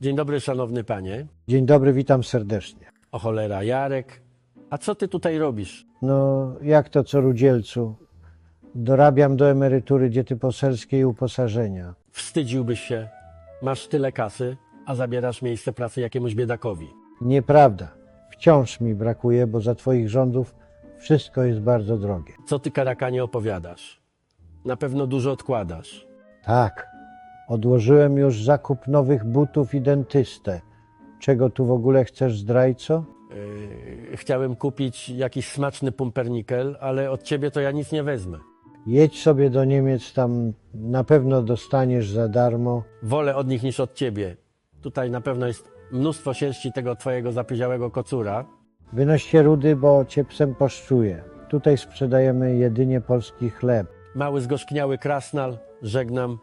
Dzień dobry, szanowny panie. Dzień dobry, witam serdecznie. O cholera, Jarek. A co ty tutaj robisz? No, jak to co rudzielcu? Dorabiam do emerytury diety poselskiej i uposażenia. Wstydziłbyś się. Masz tyle kasy, a zabierasz miejsce pracy jakiemuś biedakowi. Nieprawda. Wciąż mi brakuje, bo za twoich rządów wszystko jest bardzo drogie. Co ty, karakanie, opowiadasz? Na pewno dużo odkładasz. Tak, odłożyłem już zakup nowych butów i dentystę. Czego tu w ogóle chcesz, zdrajco? Yy, chciałem kupić jakiś smaczny pumpernikel, ale od ciebie to ja nic nie wezmę. Jedź sobie do Niemiec, tam na pewno dostaniesz za darmo. Wolę od nich niż od ciebie. Tutaj na pewno jest mnóstwo sierści tego twojego zapyziałego kocura. Wynoś się rudy, bo cię psem poszczuję. Tutaj sprzedajemy jedynie polski chleb. Mały zgorzkniały krasnal, żegnam.